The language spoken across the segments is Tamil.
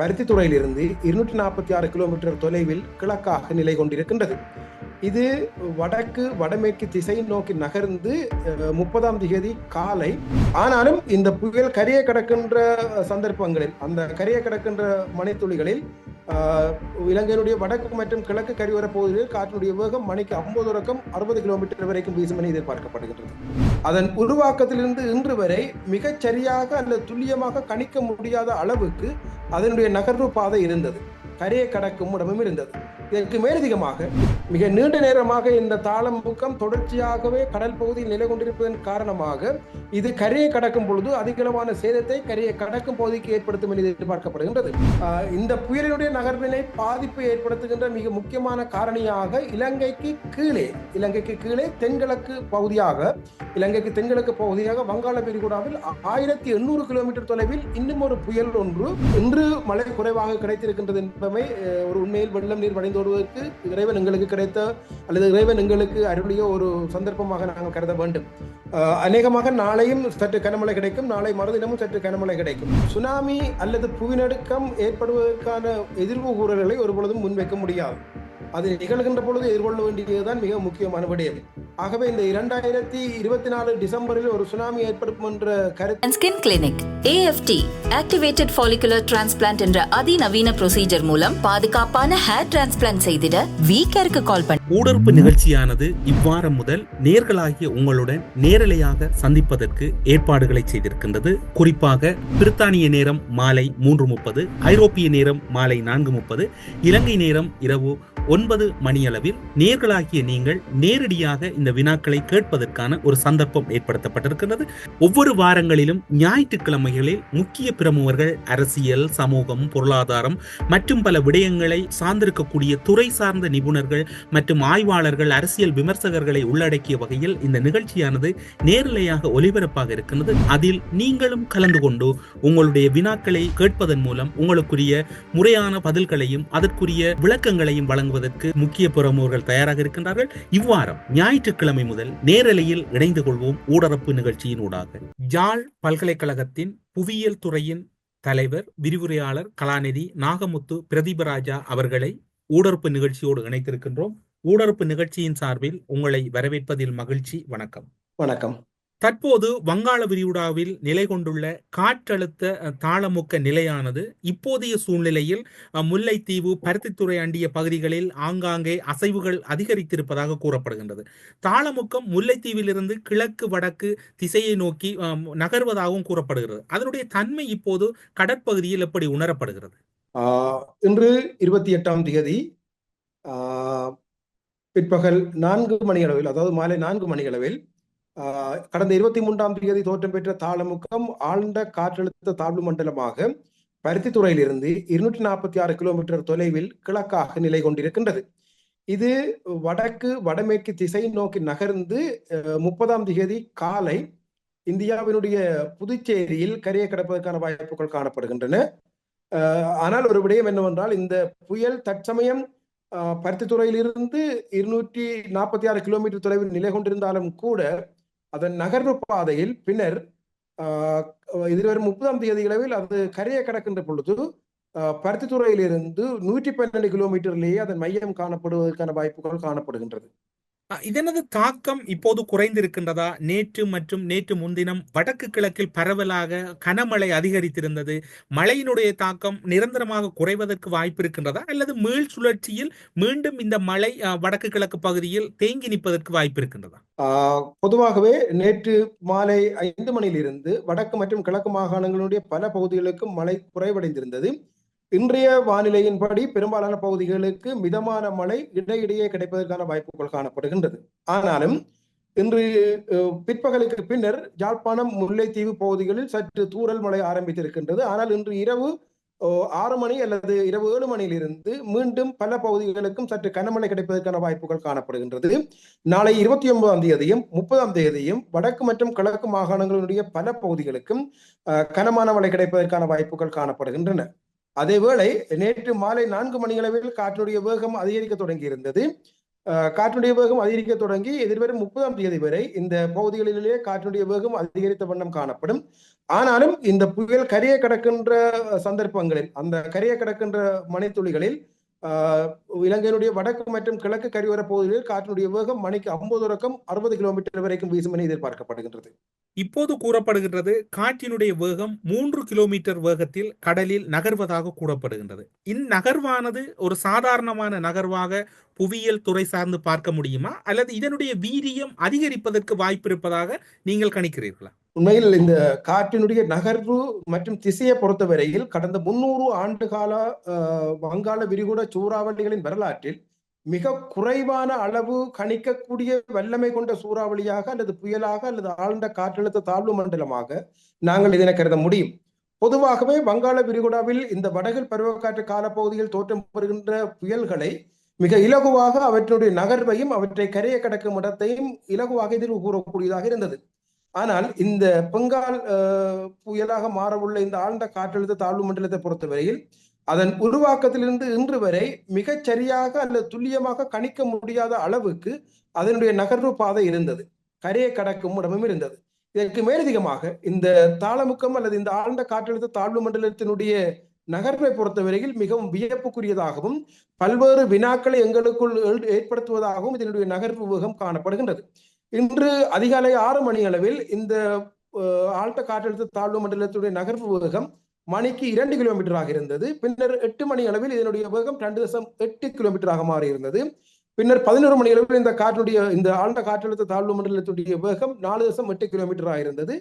பருத்தித்துறையிலிருந்து இருநூற்றி நாற்பத்தி ஆறு கிலோமீட்டர் தொலைவில் கிழக்காக நிலை கொண்டிருக்கின்றது இது வடக்கு வடமேற்கு திசை நோக்கி நகர்ந்து முப்பதாம் தேதி காலை. ஆனாலும் இந்த புயல் கரையை கடக்கின்ற சந்தர்ப்பங்களில் அந்த கரையை கடக்கின்ற மணித்துளிகளில் இலங்கையினுடைய வடக்கு மற்றும் கிழக்கு கரையோர பகுதிகளில் காற்றினுடைய வேகம் மணிக்கு ஐம்பது தொடக்கம் அறுபது கிலோமீட்டர் வரைக்கும் வீசும் என எதிர்பார்க்கப்படுகின்றது. அதன் உருவாக்கத்திலிருந்து இன்று வரை மிகச் சரியாக அல்லது துல்லியமாக கணிக்க முடியாத அளவுக்கு அதனுடைய நகர்வு பாதை இருந்தது. கரையை கடக்கும் இடமும் இருந்தது. இதற்கு மேலதிகமாக மிக நீண்ட நேரமாக இந்த தாளமுக்கம் தொடர்ச்சியாகவே கடல் பகுதியில் நிலை கொண்டிருப்பதன் காரணமாக இது கரையை கடக்கும் பொழுது அதிகளவான சேதத்தை கரையை கடக்கும் பகுதிக்கு ஏற்படுத்தும் என எதிர்பார்க்கப்படுகின்றது. இந்த புயலினுடைய நகர்வினை பாதிப்பை ஏற்படுத்துகின்ற மிக முக்கியமான காரணியாக இலங்கைக்கு கீழே இலங்கைக்கு கீழே தென்கிழக்கு பகுதியாக இலங்கைக்கு தென்கிழக்கு பகுதியாக வங்காள விரிகுடாவில் ஆயிரத்தி எண்ணூறு கிலோமீட்டர் தொலைவில் இன்னும் ஒரு புயல் ஒன்று இன்று மழை குறைவாக கிடைத்திருக்கின்றது என்பதை ஒரு உண்மையில் வெள்ளம் நீர் வடைந்தோடுவதற்கு இறைவன் எங்களுக்கு கிடைத்த அல்லது இறைவன் எங்களுக்கு அருளிய ஒரு சந்தர்ப்பமாக நாங்கள் கருத வேண்டும். அநேகமாக நாளையும் சற்று கனமழை கிடைக்கும் நாளை மறுதினமும் சற்று கனமழை கிடைக்கும். சுனாமி அல்லது புவிநடுக்கம் ஏற்படுவதற்கான எதிர்வு கூறல்களை ஒரு பொழுதும் முன்வைக்க முடியாது. அது நிகழ்கின்ற பொழுது எதிர்கொள்ள வேண்டியதுதான் மிக முக்கியமான விடயம். ஆகவே இந்த இரண்டாயிரத்தி இருபத்தி நாலு டிசம்பரில் ஒரு சுனாமி ஏற்படும் என்ற கருத்து skin clinic AFT activated follicular transplant என்ற அதிநவீன ப்ரொசீஜர் மூலம் பாதுகாப்பான ஹேர் டிரான்ஸ்பிளான்ட் செய்திட வீக்கருக்கு கால் பண்ணி. ஊடறுப்பு நிகழ்ச்சியானது இவ்வாரம் முதல் நேர்களாகிய உங்களுடன் நேரலையாக சந்திப்பதற்கு ஏற்பாடுகளை செய்திருக்கின்றது. குறிப்பாக பிரித்தானிய நேரம் மாலை மூன்று முப்பது ஐரோப்பிய நேரம் மாலை நான்கு முப்பது இலங்கை நேரம் இரவு ஒன்பது மணியளவில் நேர்களாகிய நீங்கள் நேரடியாக இந்த வினாக்களை கேட்பதற்கான ஒரு சந்தர்ப்பம் ஏற்படுத்தப்பட்டிருக்கிறது ஒவ்வொரு வாரங்களிலும் ஞாயிற்றுக்கிழமைகளில் முக்கிய பிரமுகர்கள் அரசியல் சமூகம் பொருளாதாரம் மற்றும் பல விடயங்களை சார்ந்திருக்கக்கூடிய துறை சார்ந்த நிபுணர்கள் மற்றும் ஆய்வாளர்கள் அரசியல் விமர்சகர்களை உள்ளடக்கிய வகையில் இந்த நிகழ்ச்சியானது நேரலையாக ஒலிபரப்பாக இருக்கின்றது. அதில் நீங்களும் கலந்து கொண்டு உங்களுடைய வினாக்களை கேட்பதன் மூலம் உங்களுக்குரிய முறையான பதில்களையும் அதற்குரிய விளக்கங்களையும் வழங்குவது வழங்குவதற்கு முக்கிய பிரமுகர்கள் தயாராக இருக்கின்றார்கள். இவ்வாரம் ஞாயிற்றுக்கிழமை முதல் நேரலையில் இணைந்து கொள்வோம் ஊடரப்பு நிகழ்ச்சியின் ஊடாக. ஜாழ் பல்கலைக்கழகத்தின் புவியியல் துறையின் தலைவர் விரிவுரையாளர் கலாநிதி நாகமுத்து பிரதீபராஜா அவர்களை ஊடரப்பு நிகழ்ச்சியோடு இணைத்திருக்கின்றோம். ஊடரப்பு நிகழ்ச்சியின் சார்பில் உங்களை வரவேற்பதில் மகிழ்ச்சி. வணக்கம். வணக்கம். தற்போது வங்காள விரிகுடாவில் நிலை கொண்டுள்ள காற்றழுத்த தாளமுக்க நிலையானது இப்போதைய சூழ்நிலையில் முல்லைத்தீவு பருத்தித்துறை அண்டிய பகுதிகளில் ஆங்காங்கே அசைவுகள் அதிகரித்திருப்பதாக கூறப்படுகின்றது. தாளமுக்கம் முல்லைத்தீவிலிருந்து கிழக்கு வடக்கு திசையை நோக்கி நகர்வதாகவும் கூறப்படுகிறது. அதனுடைய தன்மை இப்போது கடற்பகுதியில் எப்படி உணரப்படுகிறது? ஆஹ் இன்று இருபத்தி எட்டாம் தேதி ஆஹ் பிற்பகல் நான்கு மணி அளவில் அதாவது மாலை நான்கு மணி அளவில் கடந்த இருபத்தி மூன்றாம் தேதி தோற்றம் பெற்ற தாளமுக்கம் ஆழ்ந்த காற்றழுத்த தாழ்வு மண்டலமாக பருத்தித்துறையிலிருந்து இருநூற்றி நாற்பத்தி ஆறு கிலோமீட்டர் தொலைவில் கிழக்காக நிலை கொண்டிருக்கின்றது. இது வடக்கு வடமேற்கு திசை நோக்கி நகர்ந்து முப்பதாம் தேதி காலை இந்தியாவினுடைய புதுச்சேரியில் கரையை கடப்பதற்கான வாய்ப்புகள் காணப்படுகின்றன. ஆனால் ஒரு விடயம் என்னவென்றால் இந்த புயல் தற்சமயம் பருத்தித்துறையிலிருந்து இருநூற்றி நாற்பத்தி ஆறு கிலோமீட்டர் தொலைவில் நிலை கொண்டிருந்தாலும் கூட அதன் நகர்வு பாதையில் பின்னர் இதுவரை முப்பதாம் தேதி அளவில் அது கரையை கடக்கின்ற பொழுது அஹ், பருத்தித்துறையிலிருந்து நூற்றி பன்னெண்டு கிலோமீட்டர்லேயே அதன் மையம் காணப்படுவதற்கான வாய்ப்புகள் காணப்படுகின்றது. இதனது தாக்கம் இப்போது குறைந்திருக்கின்றதா? நேற்று மற்றும் நேற்று முன்தினம் வடக்கு கிழக்கில் பரவலாக கனமழை அதிகரித்திருந்தது. மழையினுடைய தாக்கம் நிரந்தரமாக குறைவதற்கு வாய்ப்பு இருக்கின்றதா அல்லது மீள் சுழற்சியில் மீண்டும் இந்த மழை அஹ், வடக்கு கிழக்கு பகுதியில் தேங்கி நிற்பதற்கு வாய்ப்பு இருக்கின்றதா ஆஹ் பொதுவாகவே நேற்று மாலை ஐந்து மணியிலிருந்து வடக்கு மற்றும் கிழக்கு மாகாணங்களுடைய பல பகுதிகளுக்கும் மழை குறைவடைந்திருந்தது. இன்றைய வானிலையின்படி பெரும்பாலான பகுதிகளுக்கு மிதமான மழை இடையிடையே கிடைப்பதற்கான வாய்ப்புகள் காணப்படுகின்றது. ஆனாலும் இன்று பிற்பகலுக்கு பின்னர் யாழ்ப்பாணம் முல்லைத்தீவு பகுதிகளில் சற்று தூறல் மழை ஆரம்பித்திருக்கின்றது. ஆனால் இன்று இரவு ஆறு மணி அல்லது இரவு ஏழு மணியிலிருந்து மீண்டும் பல பகுதிகளுக்கும் சற்று கனமழை கிடைப்பதற்கான வாய்ப்புகள் காணப்படுகின்றது. நாளை இருபத்தி ஒன்பதாம் தேதியும் முப்பதாம் தேதியும் வடக்கு மற்றும் கிழக்கு மாகாணங்களுடைய பல பகுதிகளுக்கும் கனமான மழை கிடைப்பதற்கான வாய்ப்புகள் காணப்படுகின்றன. அதேவேளை நேற்று மாலை நான்கு மணியளவில் காற்றுடைய வேகம் அதிகரிக்க தொடங்கி இருந்தது அஹ், வேகம் அதிகரிக்க தொடங்கி எதிர்வரும் முப்பதாம் தேதி வரை இந்த பகுதிகளிலேயே காற்றுடைய வேகம் அதிகரித்த வண்ணம் காணப்படும். ஆனாலும் இந்த புயல் கரையை கடக்கின்ற சந்தர்ப்பங்களில் அந்த கரையை கடக்கின்ற மணித்துளிகளில் ஆஹ், இலங்கையினுடைய வடக்கு மற்றும் கிழக்கு கரையோர பகுதிகளில் காற்றினுடைய வேகம் மணிக்கு ஐம்பது தொடக்கம் அறுபது கிலோமீட்டர் வரைக்கும் வீசும் என எதிர்பார்க்கப்படுகின்றது. இப்போது கூறப்படுகின்றது காற்றினுடைய வேகம் மூன்று கிலோமீட்டர் வேகத்தில் கடலில் நகர்வதாக கூறப்படுகின்றது. இந்நகர்வானது ஒரு சாதாரணமான நகர்வாக புவியியல் துறை சார்ந்து பார்க்க முடியுமா? அல்லது இதனுடைய வீரியம் அதிகரிப்பதற்கு வாய்ப்பு இருப்பதாக நீங்கள் கணிக்கிறீர்களா? உண்மையில் இந்த காற்றினுடைய நகர்வு மற்றும் திசையை பொறுத்தவரையில் கடந்த முன்னூறு ஆண்டு கால ஆஹ், வங்காள விரிகுடா சூறாவளிகளின் வரலாற்றில் மிக குறைவான அளவு கணிக்கக்கூடிய வல்லமை கொண்ட சூறாவளியாக அல்லது புயலாக அல்லது ஆழ்ந்த காற்றழுத்த தாழ்வு மண்டலமாக நாங்கள் இதனை கருத முடியும். பொதுவாகவே வங்காள விரிகுடாவில் இந்த வடகில் பருவக்காற்று காலப்பகுதியில் தோற்றம் பெறுகின்ற புயல்களை மிக இலகுவாக அவற்றினுடைய நகர்வையும் அவற்றை கரையை கடக்கும் இடத்தையும் இலகுவாக எதிர்வு கூறக்கூடியதாக இருந்தது. ஆனால் இந்த பெங்கால் புயலாக மாறவுள்ள இந்த ஆழ்ந்த காற்றழுத்த தாழ்வு மண்டலத்தை பொறுத்தவரையில் அதன் உருவாக்கத்திலிருந்து இன்று வரை மிகச் சரியாக அல்லது துல்லியமாக கணிக்க முடியாத அளவுக்கு அதனுடைய நகர்வு பாதை இருந்தது. கரையை கடக்கும் இடமும் இருந்தது. இதற்கு மேலதிகமாக இந்த தாளமுக்கம் அல்லது இந்த ஆழ்ந்த காற்றழுத்த தாழ்வு மண்டலத்தினுடைய நகர்வை பொறுத்தவரையில் மிகவும் வியப்புக்குரியதாகவும் பல்வேறு வினாக்களை எங்களுக்குள் ஏற்படுத்துவதாகவும் இதனுடைய நகர்வு வேகம் காணப்படுகின்றது. இன்று அதிகாலை ஆறு மணி அளவில் இந்த ஆழ்த்த ஆழ்ந்த காற்றழுத்த தாழ்வு மண்டலத்துடைய நகர்வு வேகம் மணிக்கு இரண்டு கிலோமீட்டராக இருந்தது. பின்னர் எட்டு மணி அளவில் இதனுடைய வேகம் ரெண்டு தசம் எட்டு கிலோமீட்டராக மாறி இருந்தது. பின்னர் பதினோரு மணி அளவில் இந்த காற்றுடைய இந்த ஆழ்ந்த காற்றழுத்த தாழ்வு மண்டலத்துடைய வேகம் நாலு தசம் எட்டு கிலோமீட்டராக இருந்தது.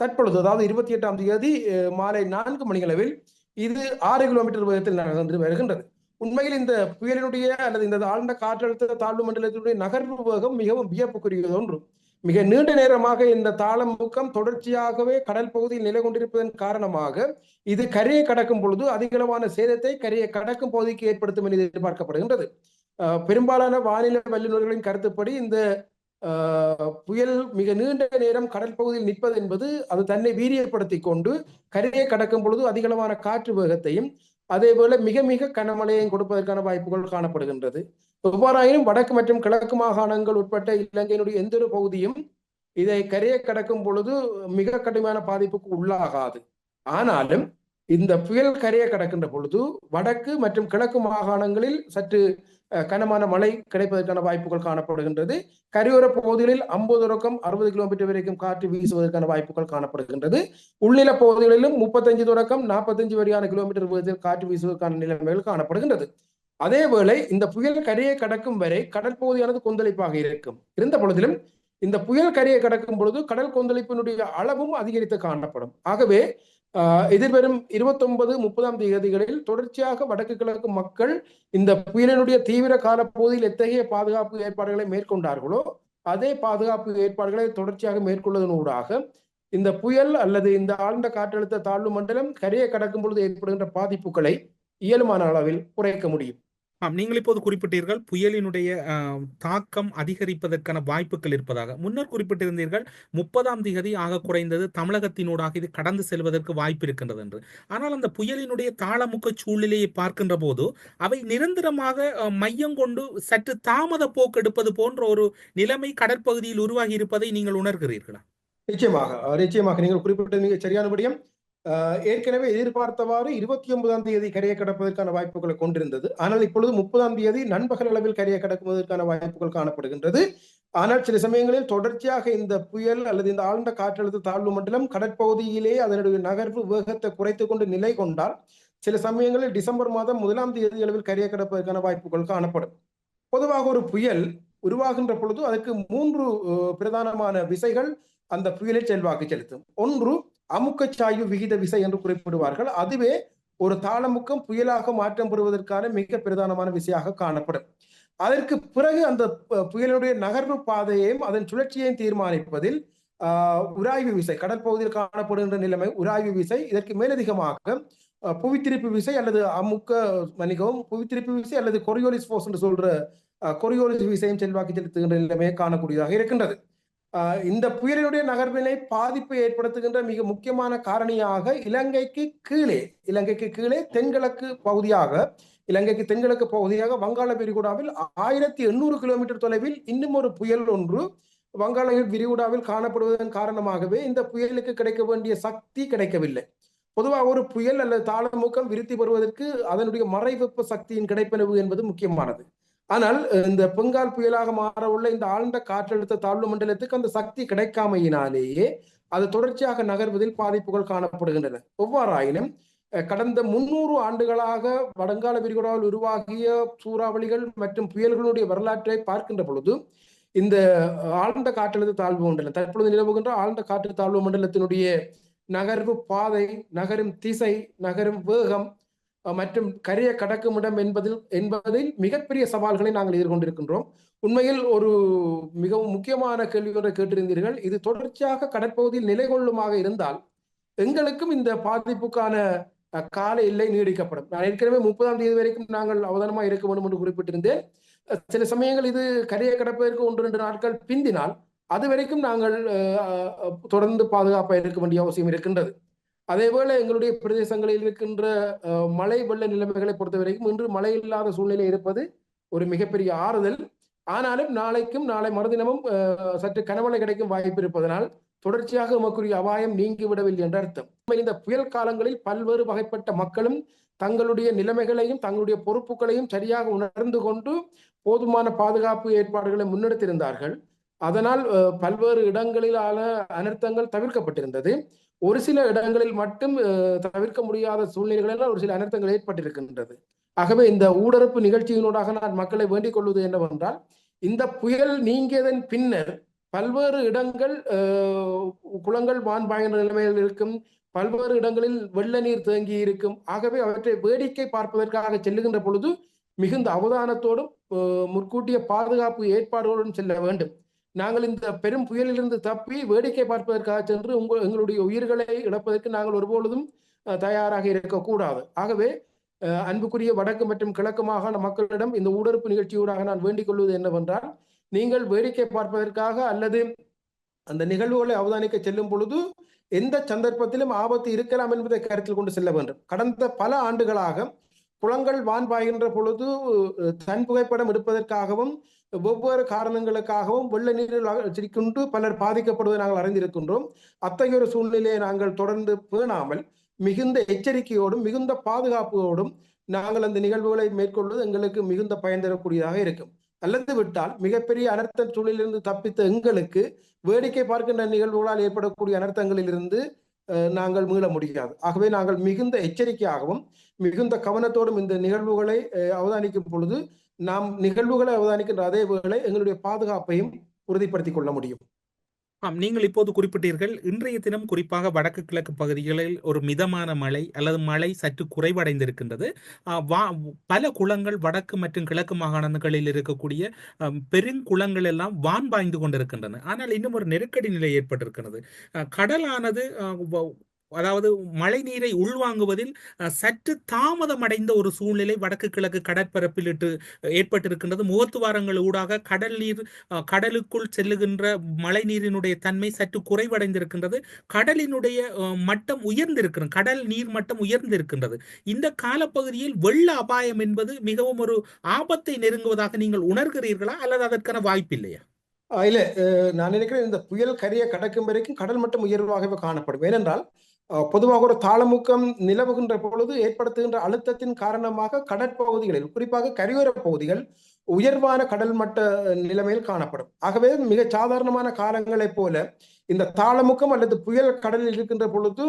தற்பொழுது அதாவது இருபத்தி எட்டாம் தேதி மாலை நான்கு மணி அளவில் இது ஆறு கிலோமீட்டர் வேகத்தில் நகர்ந்து வருகின்றது. உண்மையில் இந்த புயலினுடைய அல்லது இந்த ஆழ்ந்த காற்றழுத்த தாழ்வு மண்டலத்தினுடைய நகர்வு வேகம் மிகவும் வியப்புக்குரியது ஒன்று. மிக நீண்ட நேரமாக இந்த தாளமுக்கம் தொடர்ச்சியாகவே கடல் பகுதியில் நிலை கொண்டிருப்பதன் காரணமாக இது கரையை கடக்கும் பொழுது அதிகளவான சேதத்தை கரையை கடக்கும் பகுதிக்கு ஏற்படுத்தும் என எதிர்பார்க்கப்படுகின்றது. பெரும்பாலான வானிலை வல்லுநர்களின் கருத்துப்படி இந்த புயல் மிக நீண்ட நேரம் கடல் பகுதியில் நிற்பது என்பது அது தன்னை வீரியப்படுத்தி கொண்டு கரையை கடக்கும் பொழுது அதிகளவான காற்று வேகத்தையும் அதே போல மிக மிக கனமழையையும் கொடுப்பதற்கான வாய்ப்புகள் காணப்படுகின்றது. எவ்வாறாயினும் வடக்கு மற்றும் கிழக்கு மாகாணங்கள் உட்பட்ட இலங்கையினுடைய எந்த ஒரு பகுதியும் இதை கரையை கடக்கும் பொழுது மிக கடுமையான பாதிப்புக்கு உள்ளாகாது. ஆனாலும் இந்த புயல் கரையை கடக்கின்ற பொழுது வடக்கு மற்றும் கிழக்கு மாகாணங்களில் சற்று கனமான மழை கிடைப்பதற்கான வாய்ப்புகள் காணப்படுகின்றது. கரையோர பகுதிகளில் ஐம்பது தொடக்கம் அறுபது கிலோமீட்டர் வரைக்கும் காற்று வீசுவதற்கான வாய்ப்புகள் காணப்படுகின்றது. உள்நில பகுதிகளிலும் முப்பத்தஞ்சு தொடக்கம் நாற்பத்தஞ்சு வரையான கிலோமீட்டர் வேகத்தில் காற்று வீசுவதற்கான நிலைமைகள் காணப்படுகின்றது. அதேவேளை இந்த புயல் கரையை கடக்கும் வரை கடல் பகுதியானது கொந்தளிப்பாக இருக்கும். இருந்த பொழுதிலும் இந்த புயல் கரையை கடக்கும் பொழுது கடல் கொந்தளிப்பினுடைய அளவும் அதிகரித்து காணப்படும். ஆகவே எதிர்வரும் இருபத்தொன்பது முப்பதாம் தேதிகளில் தொடர்ச்சியாக வடக்கு கிழக்கு மக்கள் இந்த புயலினுடைய தீவிர காலப்பகுதியில் எத்தகைய பாதுகாப்பு ஏற்பாடுகளை மேற்கொண்டார்களோ அதே பாதுகாப்பு ஏற்பாடுகளை தொடர்ச்சியாக மேற்கொள்வதனூடாக இந்த புயல் அல்லது இந்த ஆழ்ந்த காற்றழுத்த தாழ்வு மண்டலம் கரையை கடக்கும் பொழுது ஏற்படுகின்ற பாதிப்புகளை இயலுமான அளவில் குறைக்க முடியும். ஆம் நீங்கள் இப்போது குறிப்பிட்டீர்கள் புயலினுடைய தாக்கம் அதிகரிப்பதற்கான வாய்ப்புகள் இருப்பதாக. முன்னர் குறிப்பிட்டிருந்தீர்கள் முப்பதாம் திகதி ஆக குறைந்தது தமிழகத்தினூடாக இது கடந்து செல்வதற்கு வாய்ப்பு இருக்கின்றது என்று. ஆனால் அந்த புயலினுடைய தாளமுக்க சூழ்நிலையை பார்க்கின்ற போது அவை நிரந்தரமாக மையம் கொண்டு சற்று தாமத போக்கு எடுப்பது போன்ற ஒரு நிலைமை கடற்பகுதியில் உருவாகி இருப்பதை நீங்கள் உணர்கிறீர்களா? நிச்சயமாக நிச்சயமாக. நீங்கள் குறிப்பிட்டது சரியானபடியும் ஏற்கனவே எதிர்பார்த்தவாறு இருபத்தி ஒன்பதாம் தேதி கரையை கடப்பதற்கான வாய்ப்புகளை கொண்டிருந்தது. ஆனால் இப்பொழுது முப்பதாம் தேதி நண்பகல் அளவில் கரையை கடக்குவதற்கான வாய்ப்புகள் காணப்படுகின்றது. ஆனால் சில சமயங்களில் தொடர்ச்சியாக இந்த புயல் அல்லது இந்த ஆழ்ந்த காற்றழுத்த தாழ்வு மண்டலம் கடற்பகுதியிலே அதனுடைய நகர்வு வேகத்தை குறைத்து கொண்டு நிலை கொண்டால் சில சமயங்களில் டிசம்பர் மாதம் முதலாம் தேதி அளவில் கரையை கடப்பதற்கான வாய்ப்புகள் காணப்படும். பொதுவாக ஒரு புயல் உருவாகின்ற பொழுது அதற்கு மூன்று பிரதானமான விசைகள் அந்த புயலை செல்வாக்கு செலுத்தும். ஒன்று அமுக்கச்சாய்வு விகித விசை என்று குறிப்பிடுவார்கள். அதுவே ஒரு தாளமுக்கம் புயலாக மாற்றம் பெறுவதற்கான மிக பிரதானமான விசையாக காணப்படும். அதற்கு பிறகு அந்த புயலினுடைய நகர்வு பாதையையும் அதன் சுழற்சியையும் தீர்மானிப்பதில் உராய்வு விசை கடற்பகுதியில் காணப்படுகின்ற நிலைமை உராய்வு விசை இதற்கு மேலதிகமாக புவித்திருப்பு விசை அல்லது அமுக்க மன்னிக்கவும் புவித்திருப்பு விசை அல்லது கொரியோலிஸ் ஃபோர்ஸ் என்று சொல்ற கொரியோலிஸ் விசையும் செல்வாக்கு செலுத்துகின்ற நிலைமையை காணக்கூடியதாக இருக்கின்றது. இந்த புயலினுடைய நகர்வினை பாதிப்பு ஏற்படுத்துகின்ற மிக முக்கியமான காரணியாக இலங்கைக்கு கீழே இலங்கைக்கு கீழே தென்கிழக்கு பகுதியாக இலங்கைக்கு தென்கிழக்கு பகுதியாக வங்காள விரிகுடாவில் ஆயிரத்தி எண்ணூறு கிலோமீட்டர் தொலைவில் இன்னும் ஒரு புயல் ஒன்று வங்காள விரிகுடாவில் காணப்படுவதன் காரணமாகவே இந்த புயலுக்கு கிடைக்க வேண்டிய சக்தி கிடைக்கவில்லை. பொதுவாக ஒரு புயல் அல்லது தாளமுக்கம் விருத்தி பெறுவதற்கு அதனுடைய மறைவெப்ப சக்தியின் கிடைப்பனவு என்பது முக்கியமானது. ஆனால் இந்த பெங்கால் புயலாக மாற உள்ள இந்த ஆழ்ந்த காற்றழுத்த தாழ்வு மண்டலத்துக்கு அந்த சக்தி கிடைக்காமையினாலேயே அது தொடர்ச்சியாக நகர்வதில் பாதிப்புகள் காணப்படுகின்றன. எவ்வாறாயினும் கடந்த முன்னூறு ஆண்டுகளாக வடங்கால விரிகுடாவில் உருவாகிய சூறாவளிகள் மற்றும் புயல்களுடைய வரலாற்றை பார்க்கின்ற பொழுது இந்த ஆழ்ந்த காற்றழுத்த தாழ்வு மண்டலம் தற்பொழுது நிலவுகின்ற ஆழ்ந்த காற்று தாழ்வு மண்டலத்தினுடைய நகர்வு பாதை நகரும் திசை நகரும் வேகம் மற்றும் கரையை கடக்குமிடம் என்பதில் என்பதில் மிகப்பெரிய சவால்களை நாங்கள் எதிர்கொண்டிருக்கின்றோம். உண்மையில் ஒரு மிகவும் முக்கியமான கேள்வி ஒன்றை கேட்டிருந்தீர்கள். இது தொடர்ச்சியாக கடற்பகுதியில் நிலை கொள்ளுமாக இருந்தால் எங்களுக்கும் இந்த பாதிப்புக்கான கால எல்லை நீடிக்கப்படும். நான் ஏற்கனவே முப்பதாம் தேதி வரைக்கும் நாங்கள் அவதானமாக இருக்க வேண்டும் என்று குறிப்பிட்டிருந்தேன். சில சமயங்கள் இது கரையை கடப்பதற்கு ஒன்று ரெண்டு நாட்கள் பிந்தினால் அது வரைக்கும் நாங்கள் தொடர்ந்து பாதுகாப்பாக இருக்க வேண்டிய அவசியம் இருக்கின்றது. அதேபோல எங்களுடைய பிரதேசங்களில் இருக்கின்ற மழை வெள்ள நிலைமைகளை பொறுத்த வரைக்கும் இன்று மழை இல்லாத சூழ்நிலை இருப்பது ஒரு மிகப்பெரிய ஆறுதல். ஆனாலும் நாளைக்கும் நாளை மறுதினமும் சற்று கனமழை கிடைக்கும் வாய்ப்பு இருப்பதனால் தொடர்ச்சியாக உமக்குரிய அபாயம் நீங்கிவிடவில்லை என்ற அர்த்தம். இந்த புயல் காலங்களில் பல்வேறு வகைப்பட்ட மக்களும் தங்களுடைய நிலைமைகளையும் தங்களுடைய பொறுப்புகளையும் சரியாக உணர்ந்து கொண்டு போதுமான பாதுகாப்பு ஏற்பாடுகளை முன்னெடுத்திருந்தார்கள். அதனால் பல்வேறு இடங்களிலான அனர்த்தங்கள் தவிர்க்கப்பட்டிருந்தது. ஒரு சில இடங்களில் மட்டும் தவிர்க்க முடியாத சூழ்நிலைகளில் ஒரு சில அனர்த்தங்கள் ஏற்பட்டிருக்கின்றது. ஆகவே இந்த ஊடறுப்பு நிகழ்ச்சியினூடாக நான் மக்களை வேண்டிக் கொள்வது என்னவென்றால் இந்த புயல் நீங்கியதன் பின்னர் பல்வேறு இடங்கள் குளங்கள் வான்பாய்கின்ற நிலைமையில் இருக்கும் பல்வேறு இடங்களில் வெள்ள நீர் தேங்கி இருக்கும். ஆகவே அவற்றை வேடிக்கை பார்ப்பதற்காக செல்லுகின்ற பொழுது மிகுந்த அவதானத்தோடும் முற்கூட்டிய பாதுகாப்பு ஏற்பாடுகளுடன் செல்ல வேண்டும். நாங்கள் இந்த பெரும் புயலிலிருந்து தப்பி வேடிக்கை பார்ப்பதற்காக சென்று உங்கள் எங்களுடைய உயிர்களை இழப்பதற்கு நாங்கள் ஒருபொழுதும் தயாராக இருக்கக்கூடாது. ஆகவே அன்புக்குரிய வடக்கு மற்றும் கிழக்கு மாகாண மக்களிடம் இந்த ஊடறுப்பு நிகழ்ச்சியூடாக நான் வேண்டிக் கொள்வது என்னவென்றால் நீங்கள் வேடிக்கை பார்ப்பதற்காக அல்லது அந்த நிகழ்வுகளை அவதானிக்க செல்லும் பொழுது எந்த சந்தர்ப்பத்திலும் ஆபத்து இருக்கலாம் என்பதை கருத்தில் கொண்டு செல்ல வேண்டும். கடந்த பல ஆண்டுகளாக குளங்கள் வான் பாய்கின்ற பொழுது தன் புகைப்படம் எடுப்பதற்காகவும் வெவ்வேறு காரணங்களுக்காகவும் வெள்ள நீரில் சிரிக்கொண்டு பலர் பாதிக்கப்படுவதை நாங்கள் அறிந்திருக்கின்றோம். அத்தகைய ஒரு சூழ்நிலையை நாங்கள் தொடர்ந்து பேணாமல் மிகுந்த எச்சரிக்கையோடும் மிகுந்த பாதுகாப்போடும் நாங்கள் அந்த நிகழ்வுகளை மேற்கொள்வது எங்களுக்கு மிகுந்த பயன் தரக்கூடியதாக இருக்கும். அல்லது விட்டால் மிகப்பெரிய அனர்த்த சூழலிலிருந்து தப்பித்த எங்களுக்கு வேடிக்கை பார்க்கின்ற நிகழ்வுகளால் ஏற்படக்கூடிய அனர்த்தங்களிலிருந்து நாங்கள் மீள முடியாது. ஆகவே நாங்கள் மிகுந்த எச்சரிக்கையாகவும் மிகுந்த கவனத்தோடும் இந்த நிகழ்வுகளை அவதானிக்கும் பொழுது நாம் நிகழ்வுகளை அவதானிக்கின்ற அதே வேளை எங்களுடைய பாதுகாப்பையும் உறுதிப்படுத்திக் கொள்ள முடியும். ஆம் நீங்கள் இப்போது குறிப்பிட்டீர்கள் இன்றைய தினம் குறிப்பாக வடக்கு கிழக்கு பகுதிகளில் ஒரு மிதமான மழை அல்லது மழை சற்று குறைவடைந்திருக்கின்றது. வா பல குளங்கள் வடக்கு மற்றும் கிழக்கு மாகாணங்களில் இருக்கக்கூடிய பெருங்குளங்கள் எல்லாம் வான் பாய்ந்து கொண்டிருக்கின்றன. ஆனால் இன்னும் ஒரு நெருக்கடி நிலை ஏற்பட்டிருக்கிறது. கடலானது அதாவது மழை நீரை உள்வாங்குவதில் சற்று தாமதமடைந்த ஒரு சூழ்நிலை வடக்கு கிழக்கு கடற்பரப்பில் இட்டு ஏற்பட்டிருக்கின்றது. முகத்துவாரங்கள் ஊடாக கடல் நீர் கடலுக்குள் செல்லுகின்ற மழை நீரினுடைய தன்மை சற்று குறைவடைந்திருக்கின்றது. கடலினுடைய மட்டம் உயர்ந்திருக்கிறது கடல் நீர் மட்டம் உயர்ந்திருக்கின்றது. இந்த காலப்பகுதியில் வெள்ள அபாயம் என்பது மிகவும் ஒரு ஆபத்தை நெருங்குவதாக நீங்கள் உணர்கிறீர்களா? அல்லது அதற்கான வாய்ப்பு இல்லையா? இல்ல நான் நினைக்கிறேன் இந்த புயல் கரையை கடக்கும் வரைக்கும் கடல் மட்டம் உயர்வாகவே காணப்படும். ஏனென்றால் பொதுவாக ஒரு தாளமுக்கம் நிலவுகின்ற பொழுது ஏற்படுத்துகின்ற அழுத்தத்தின் காரணமாக கடற்பகுதிகளில் குறிப்பாக கரையோர பகுதிகள் உயர்வான கடல் மட்ட நிலைமையில் காணப்படும். ஆகவே மிக சாதாரணமான காலங்களைப் போல இந்த தாளமுக்கம் அல்லது புயல் கடலில் இருக்கின்ற பொழுது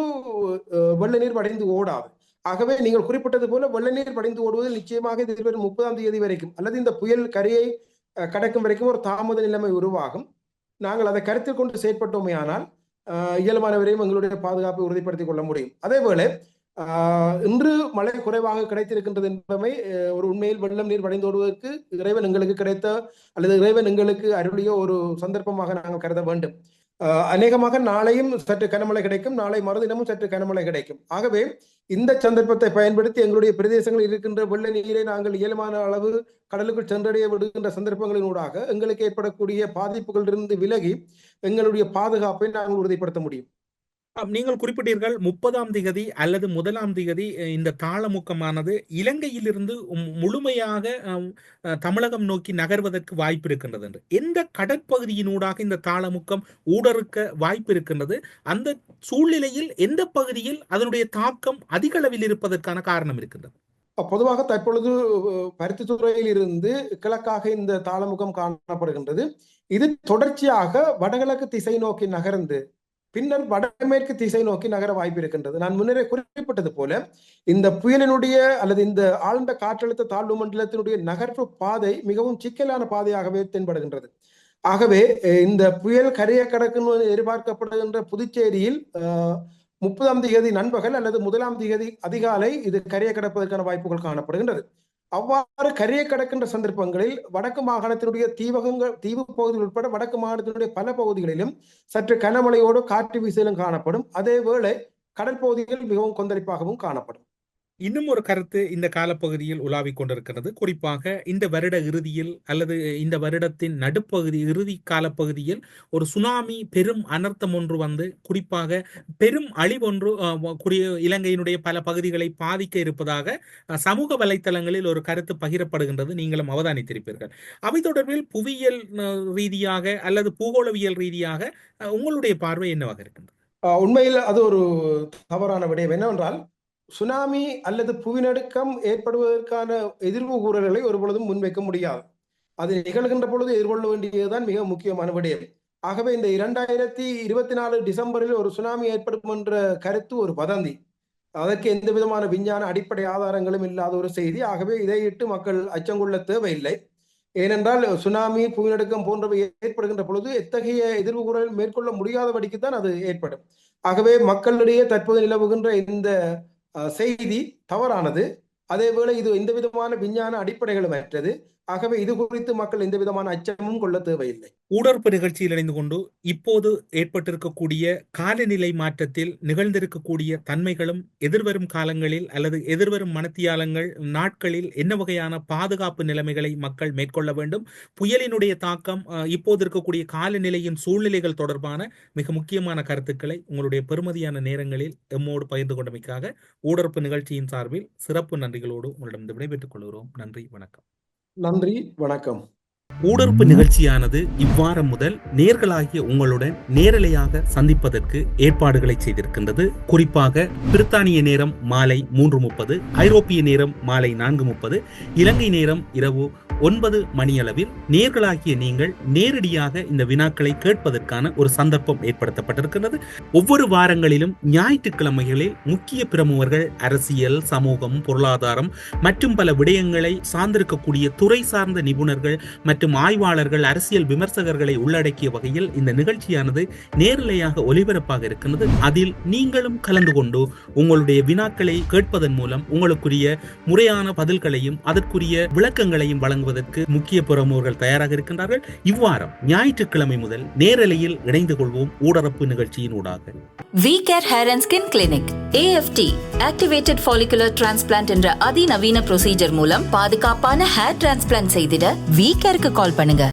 வெள்ள நீர் வடைந்து ஓடாது. ஆகவே நீங்கள் குறிப்பிட்டது போல வெள்ள நீர் வடைந்து ஓடுவது நிச்சயமாக இதுவரை முப்பதாம் தேதி வரைக்கும் அல்லது இந்த புயல் கரையை கடக்கும் வரைக்கும் ஒரு தாமத நிலைமை உருவாகும். நாங்கள் அதை கருத்தில் கொண்டு செயற்பட்டோமே ஆனால் இயல்பானவரையும் எங்களுடைய பாதுகாப்பை உறுதிப்படுத்திக் கொள்ள முடியும். அதேவேளை இன்று மழை குறைவாக கிடைத்திருக்கின்றது என்பதை ஒரு உண்மையில் வெள்ளம் நீர் வடைந்தோடுவதற்கு இறைவன் எங்களுக்கு கிடைத்த அல்லது இறைவன் எங்களுக்கு அருளிய ஒரு சந்தர்ப்பமாக நாங்கள் கருத வேண்டும். அநேகமாக நாளையும் சற்று கனமழை கிடைக்கும். நாளை மறுதினமும் சற்று கனமழை கிடைக்கும். ஆகவே இந்த சந்தர்ப்பத்தை பயன்படுத்தி எங்களுடைய பிரதேசங்களில் இருக்கின்ற வெள்ள நீரை நாங்கள் இயல்பான அளவு கடலுக்குள் சென்றடைய விடுகின்ற சந்தர்ப்பங்களினூடாக எங்களுக்கு ஏற்படக்கூடிய பாதிப்புகளிலிருந்து விலகி எங்களுடைய பாதுகாப்பை நாங்கள் உறுதிப்படுத்த முடியும். நீங்கள் குறிப்பிட்டீர்கள் முப்பதாம் திகதி அல்லது முதலாம் திகதி இந்த தாளமுக்கமானது இலங்கையிலிருந்து முழுமையாக தமிழகம் நோக்கி நகர்வதற்கு வாய்ப்பு இருக்கின்றது என்று. எந்த கடற்பகுதியினூடாக இந்த தாளமுக்கம் ஊடறுக்க வாய்ப்பு இருக்கின்றது? அந்த சூழ்நிலையில் எந்த பகுதியில் அதனுடைய தாக்கம் அதிக அளவில் இருப்பதற்கான காரணம் இருக்கின்றது? பொதுவாக தற்பொழுது பருத்தி பருத்தித்துறையில் இருந்து கிழக்காக இந்த தாளமுகம் காணப்படுகின்றது. இது தொடர்ச்சியாக வடகிழக்கு திசை நோக்கி நகர்ந்து பின்னர் வடமேற்கு திசை நோக்கி நகர வாய்ப்பு இருக்கின்றது. நான் முன்னரே குறிப்பிட்டது போல இந்த புயலினுடைய அல்லது இந்த ஆழ்ந்த காற்றழுத்த தாழ்வு மண்டலத்தினுடைய நகர்வு பாதை மிகவும் சிக்கலான பாதையாகவே தென்படுகின்றது. ஆகவே இந்த புயல் கரையை கடக்கும் எதிர்பார்க்கப்படுகின்ற புதுச்சேரியில் முப்பதாம் தேதி நண்பகல் அல்லது முதலாம் தேதி அதிகாலை இது கரையை கடப்பதற்கான வாய்ப்புகள் காணப்படுகின்றது. அவ்வாறு கரையை கடக்கின்ற சந்தர்ப்பங்களில் வடக்கு மாகாணத்தினுடைய தீவகங்கள் தீவு பகுதிகள் உட்பட வடக்கு மாகாணத்தினுடைய பல பகுதிகளிலும் சற்று கனமழையோடு காற்று வீசலும் காணப்படும். அதே வேளை கடற்பகுதிகள் மிகவும் கொந்தளிப்பாகவும் காணப்படும். இன்னும் ஒரு கருத்து இந்த காலப்பகுதியில் உலாவிக் கொண்டிருக்கிறது. குறிப்பாக இந்த வருட இறுதியில் அல்லது இந்த வருடத்தின் நடுப்பகுதி இறுதி காலப்பகுதியில் ஒரு சுனாமி பெரும் அனர்த்தம் ஒன்று வந்து குறிப்பாக பெரும் அழிவொன்று இலங்கையினுடைய பல பகுதிகளை பாதிக்க இருப்பதாக சமூக வலைத்தளங்களில் ஒரு கருத்து பகிரப்படுகின்றது. நீங்களும் அவதானித்திருப்பீர்கள். அவை தொடர்பில் புவியியல் ரீதியாக அல்லது பூகோளவியல் ரீதியாக அஹ், உங்களுடைய பார்வை என்னவாக இருக்கின்றது? உண்மையில் அது ஒரு தவறான விடயம். என்னவென்றால் சுனாமி அல்லது புவிநடுக்கம் ஏற்படுவதற்கான எதிர்வு கூறல்களை ஒரு பொழுதும் முன்வைக்க முடியாது. அது நிகழ்கின்ற பொழுது எதிர்கொள்ள வேண்டியதுதான் மிக முக்கியமான விடயம். ஆகவே இந்த இரண்டாயிரத்தி இருபத்தி நாலு டிசம்பரில் ஒரு சுனாமி ஏற்படும் என்ற கருத்து ஒரு வதந்தி. அதற்கு எந்த விதமான விஞ்ஞான அடிப்படை ஆதாரங்களும் இல்லாத ஒரு செய்தி. ஆகவே இதையிட்டு மக்கள் அச்சங்கொள்ள தேவையில்லை. ஏனென்றால் சுனாமி புவிநடுக்கம் போன்றவை ஏற்படுகின்ற பொழுது எத்தகைய எதிர்வு கூறல் மேற்கொள்ள முடியாதபடிக்கு தான் அது ஏற்படும். ஆகவே மக்களிடையே தற்போது நிலவுகின்ற இந்த செய்தி தவறானது. அதேவேளை இது எந்த விதமான விஞ்ஞான அடிப்படைகளும் அற்றது. ஆகவே இது குறித்து மக்கள் எந்த விதமான அச்சமும் கொள்ள தேவையில்லை. ஊடறுப்பு நிகழ்ச்சியில் இணைந்து கொண்டு இப்போது ஏற்பட்டிருக்கக்கூடிய காலநிலை மாற்றத்தில் நிகழ்ந்திருக்கக்கூடிய தன்மைகளும் எதிர்வரும் காலங்களில் அல்லது எதிர்வரும் மனத்தியாலங்கள் நாட்களில் என்ன வகையான பாதுகாப்பு நிலைமைகளை மக்கள் மேற்கொள்ள வேண்டும்? புயலினுடைய தாக்கம் இப்போது இருக்கக்கூடிய காலநிலையின் சூழ்நிலைகள் தொடர்பான மிக முக்கியமான கருத்துக்களை உங்களுடைய பெருமதியான நேரங்களில் எம்மோடு பகிர்ந்து கொண்டமைக்காக ஊடறுப்பு நிகழ்ச்சியின் சார்பில் சிறப்பு நன்றிகளோடு உங்களிடம் விடைபெற்றுக் கொள்கிறோம். நன்றி வணக்கம். நன்றி வணக்கம். ஊடறுப்பு நிகழ்ச்சியானது இவ்வாரம் முதல் நேர்களாகிய உங்களுடன் நேரலையாக சந்திப்பதற்கு ஏற்பாடுகளை செய்திருக்கின்றது. குறிப்பாக பிரித்தானிய நேரம் மாலை மூன்று முப்பது ஐரோப்பிய நேரம் மாலை நான்கு முப்பது இலங்கை நேரம் இரவு ஒன்பது மணியளவில் நேர்களாகிய நீங்கள் நேரடியாக இந்த வினாக்களை கேட்பதற்கான ஒரு சந்தர்ப்பம் ஏற்படுத்தப்பட்டிருக்கிறது ஒவ்வொரு வாரங்களிலும் ஞாயிற்றுக்கிழமைகளில் முக்கிய பிரமுகர்கள் அரசியல் சமூகம் பொருளாதாரம் மற்றும் பல விடயங்களை சார்ந்திருக்கக்கூடிய துறை சார்ந்த நிபுணர்கள் மற்றும் மற்றும் ஆய்வாளர்கள் அரசியல் விமர்சகர்களை உள்ளடக்கிய வகையில் இந்த நிகழ்ச்சியானது நேரலையாக ஒலிபரப்பாக இருக்கிறது. அதில் நீங்களும் கலந்து கொண்டு உங்களுடைய வினாக்களை கேட்பதன் மூலம் உங்களுக்குரிய முறையான பதில்களையும் அதற்குரிய விளக்கங்களையும் வழங்குவதற்கு முக்கிய புறமோர்கள் தயாராக இருக்கின்றார்கள். இவ்வாரம் ஞாயிற்றுக்கிழமை முதல் நேரலையில் இணைந்து கொள்வோம். ஊடரப்பு நிகழ்ச்சியின் ஊடாக. We care hair and skin clinic AFT activated follicular transplant என்ற அதிநவீன ப்ரொசீஜர் மூலம் பாதுகாப்பான ஹேர் டிரான்ஸ்பிளான்ட் செய்திட வி கேர் கேருக்கு கால் பண்ணுங்க.